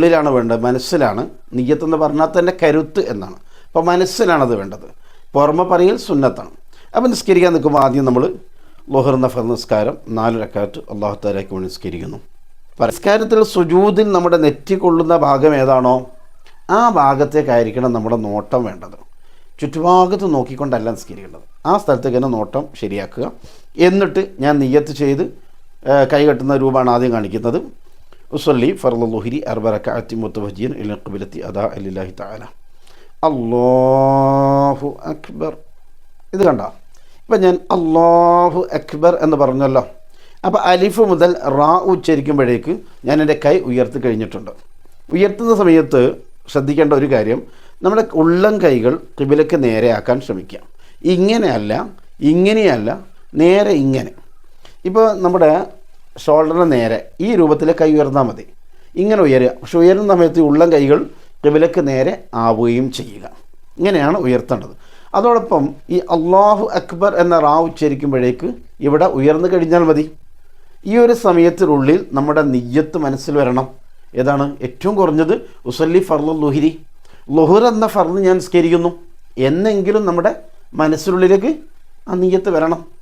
ഉള്ളിലാണ് വേണ്ടത് മനസ്സിലാണ്. നിയ്യത്ത് എന്ന് പറഞ്ഞാൽ തന്നെ കരുത്ത് എന്നാണ്. അപ്പോൾ മനസ്സിലാണത് വേണ്ടത്. പുറമെ പറയൽ സുന്നത്താണ്. അപ്പോൾ നിസ്കരിക്കാൻ നിൽക്കുമ്പോൾ ആദ്യം നമ്മൾ ലോഹർ നഫർ നിസ്കാരം നാല് രക്കാറ്റ് അള്ളാഹു താലാക്ക് വേണ്ടി നിസ്കരിക്കുന്നു. നിസ്കാരത്തിൽ സുജൂതിൽ നമ്മുടെ നെറ്റി കൊള്ളുന്ന ഭാഗം ഏതാണോ ആ ഭാഗത്തേക്കായിരിക്കണം നമ്മുടെ നോട്ടം വേണ്ടത്. ചുറ്റുഭാഗത്ത് നോക്കിക്കൊണ്ടല്ല നിസ്കരിക്കേണ്ടത്. ആ സ്ഥലത്തേക്ക് തന്നെ നോട്ടം ശരിയാക്കുക. എന്നിട്ട് ഞാൻ നെയ്യത്ത് ചെയ്ത് കൈകെട്ടുന്ന രൂപമാണ് ആദ്യം കാണിക്കുന്നത്. ഉസല്ലി ഫർലുഹരി അർബറക്കാത്തി മുത്തവജീൻ ഇൽ ഖബിലത്തി അദാ അലില്ലാഹി തആല അല്ലാഹു അക്ബർ ഇത് കണ്ട? ഇപ്പം ഞാൻ അല്ലാഹു അക്ബർ എന്ന് പറഞ്ഞല്ലോ. അപ്പോൾ അലിഫ് മുതൽ റാ ഉച്ചരിക്കുമ്പോഴേക്ക് ഞാൻ എന്റെ കൈ ഉയർത്തി കഴിഞ്ഞിട്ടുണ്ട്. ഉയർത്തുന്ന സമയത്ത് ശ്രദ്ധിക്കേണ്ട ഒരു കാര്യം നമ്മുടെ ഉള്ളം കൈകൾ കിബിലക്ക് നേരെയാക്കാൻ ശ്രമിക്കുക. ഇങ്ങനെയല്ല ഇങ്ങനെയല്ല നേരെ ഇങ്ങനെ. ഇപ്പോൾ നമ്മുടെ ഷോൾഡറിന് നേരെ ഈ രൂപത്തിൽ കൈ ഉയർന്നാൽ മതി. ഇങ്ങനെ ഉയരുക പക്ഷെ ഉയരുന്ന സമയത്ത് ഉള്ളം കൈകൾ കിബിലക്ക് നേരെ ആവുകയും ചെയ്യുക. ഇങ്ങനെയാണ് ഉയർത്തേണ്ടത്. അതോടൊപ്പം ഈ അള്ളാഹു അക്ബർ എന്ന റാ ഉച്ചരിക്കുമ്പോഴേക്ക് ഇവിടെ ഉയർന്നു കഴിഞ്ഞാൽ മതി. ഈ ഒരു സമയത്തിനുള്ളിൽ നമ്മുടെ നിയ്യത്ത് മനസ്സിൽ വരണം. ഏതാണ്? ഏറ്റവും കുറഞ്ഞത് ഉസല്ലി ഫർലു ലുഹിരി. ലുഹുർ എന്ന ഫർദ് ഞാൻ സ്കരിക്കുന്നു എന്നെങ്കിലും നമ്മുടെ മനസ്സിനുള്ളിലേക്ക് ആ നിയ്യത്ത് വരണം.